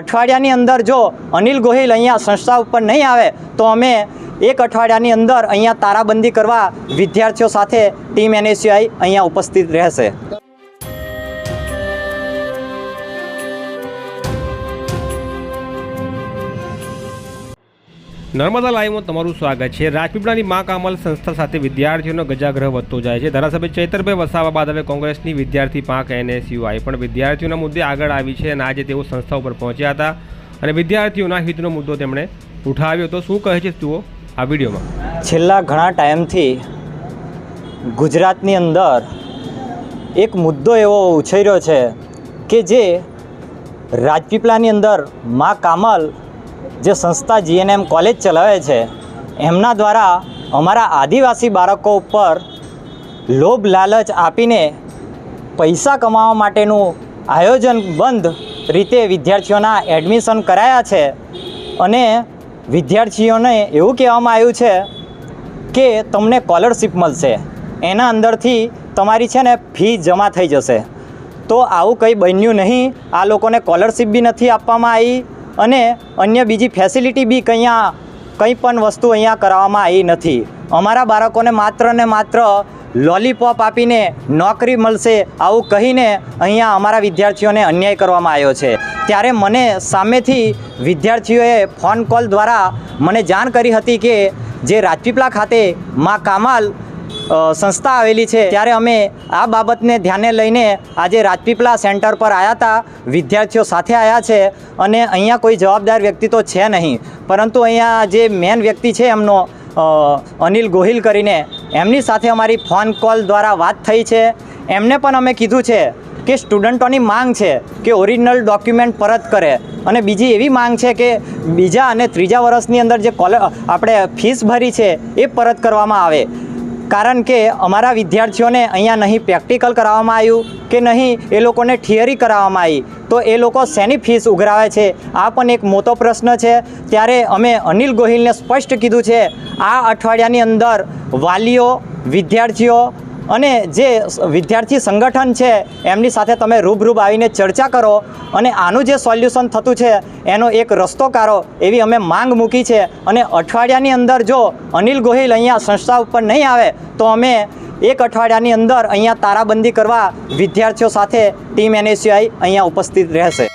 અઠવાડિયાની અંદર જો અનિલ ગોહિલ અહીંયા સંસ્થા ઉપર નહીં આવે, તો અમે એક અઠવાડિયાની અંદર અહીંયા તારાબંધી કરવા વિદ્યાર્થીઓ સાથે ટીમ એનએસયુઆઈ અહીંયા ઉપસ્થિત રહેશે. નર્મદા લાઈવમાં તમારું સ્વાગત છે. રાજપીપળાની મા કામલ સંસ્થા સાથે વિદ્યાર્થીઓનો ગજાગ્રહ વધતો જાય છે. ધારાસભ્ય ચૈતરભાઈ વસાવા બાદ હવે કોંગ્રેસની વિદ્યાર્થી પાંખ એનએસયુઆઈ. પણ વિદ્યાર્થીઓના મુદ્દે આગળ આવી છે અને આજે તેઓ સંસ્થા ઉપર પહોંચ્યા હતા અને વિદ્યાર્થીઓના હિતનો મુદ્દો તેમણે ઉઠાવ્યો તો શું કહે છે જુઓ આ વિડીયોમાં. છેલ્લા ઘણા ટાઈમથી ગુજરાતની અંદર એક મુદ્દો એવો ઉછેર્યો છે કે જે રાજપીપળાની અંદર મા કામલ જે સંસ્થા જીએનએમ કોલેજ ચલાવે છે, એમના દ્વારા અમારા આદિવાસી બાળકો ઉપર લોભ લાલચ આપીને પૈસા કમાવા માટેનું આયોજન બંધ રીતે વિદ્યાર્થીઓના એડમિશન કરાયા છે. અને વિદ્યાર્થીઓને એવું કહેવામાં આવ્યું છે કે તમને સ્કોલરશિપ મળશે. એના અંદરથી તમારી છે ને ફી જમા થઈ જશે. તો આવું કંઈ બન્યું નહીં. આ લોકોને સ્કોલરશિપ બી નથી આપવામાં આવી. અને અન્ય બીજી ફેસિલિટી બી કંઈ કંઈ પણ વસ્તુ અહીંયા કરાવવામાં આવી નથી. અમારા બાળકોને માત્ર ને માત્ર લોલીપોપ આપીને નોકરી મળશે આવું કહીને અહીંયા અમારા વિદ્યાર્થીઓને અન્યાય કરવામાં આવ્યો છે. ત્યારે મને સામેથી વિદ્યાર્થીઓએ ફોન કોલ દ્વારા મને જાણ કરી હતી કે જે રાજપીપળા ખાતે મા કામાલ સંસ્થા આવેલી છે. ત્યારે અમે આ બાબતને ધ્યાને લઈને આજે રાજપીપળા સેન્ટર પર આવ્યા હતા વિદ્યાર્થીઓ સાથે આવ્યા છે અને અહીંયા કોઈ જવાબદાર વ્યક્તિ તો છે નહીં. પરંતુ અહીંયા જે મેન વ્યક્તિ છે એમનો અનિલ ગોહિલ કરીને એમની સાથે અમારી ફોન કોલ દ્વારા વાત થઈ છે. એમને પણ અમે કીધું છે કે સ્ટુડન્ટોની માંગ છે કે ઓરિજિનલ ડોક્યુમેન્ટ પરત કરે. અને બીજી એવી માંગ છે કે બીજા અને ત્રીજા વર્ષની અંદર જે કોલે, આપણે ફીસ ભરી છે એ પરત કરવામાં આવે. કારણ કે અમારા વિદ્યાર્થીઓને અહીંયા નહીં પ્રેક્ટિકલ કરાવવામાં આવ્યું કે નહીં એ લોકોને થિયરી કરાવવામાં આવી. તો એ લોકો શેની ફીસ ઉઘરાવે છે? આ પણ એક મોટો પ્રશ્ન છે. ત્યારે અમે અનિલ ગોહિલને સ્પષ્ટ કીધું છે, આ અઠવાડિયાની અંદર વાલીઓ, વિદ્યાર્થીઓ અને જે વિદ્યાર્થી સંગઠન છે, એમની સાથે તમે રૂબરૂબ આવીને ચર્ચા કરો અને આનું જે સોલ્યુશન થતું છે, એનો એક રસ્તો કાઢો એવી અમે માંગ મૂકી છે. અને અઠવાડિયાની અંદર જો અનિલ ગોહિલ અહીંયા સંસ્થા ઉપર નહીં આવે, તો અમે એક અઠવાડિયાની અંદર અહીંયા તારાબંધી કરવા વિદ્યાર્થીઓ સાથે ટીમ એનએસયુઆઈ અહીંયા ઉપસ્થિત રહેશે.